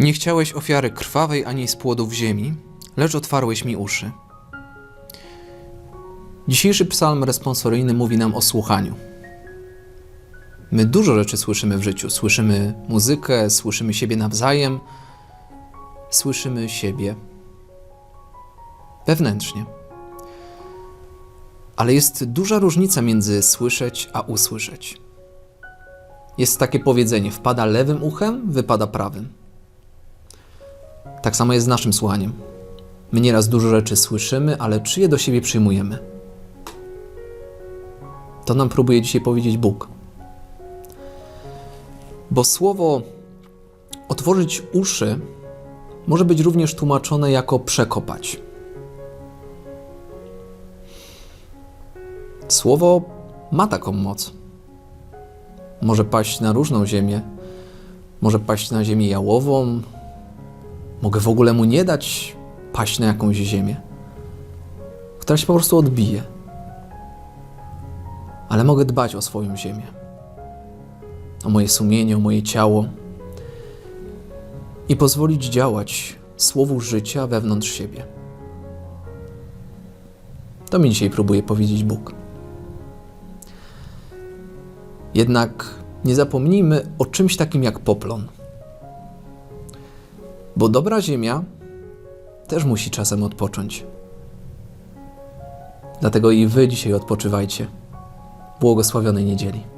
Nie chciałeś ofiary krwawej ani z płodów ziemi, lecz otwarłeś mi uszy. Dzisiejszy psalm responsoryjny mówi nam o słuchaniu. My dużo rzeczy słyszymy w życiu. Słyszymy muzykę, słyszymy siebie nawzajem, słyszymy siebie wewnętrznie. Ale jest duża różnica między słyszeć a usłyszeć. Jest takie powiedzenie: wpada lewym uchem, wypada prawym. Tak samo jest z naszym słuchaniem. My nieraz dużo rzeczy słyszymy, ale czy je do siebie przyjmujemy? To nam próbuje dzisiaj powiedzieć Bóg. Bo słowo otworzyć uszy może być również tłumaczone jako przekopać. Słowo ma taką moc. Może paść na różną ziemię, może paść na ziemię jałową, mogę w ogóle mu nie dać paść na jakąś ziemię, która się po prostu odbije. Ale mogę dbać o swoją ziemię, o moje sumienie, o moje ciało i pozwolić działać słowu życia wewnątrz siebie. To mi dzisiaj próbuje powiedzieć Bóg. Jednak nie zapomnijmy o czymś takim jak poplon. Bo dobra ziemia też musi czasem odpocząć. Dlatego i wy dzisiaj odpoczywajcie. Błogosławionej niedzieli.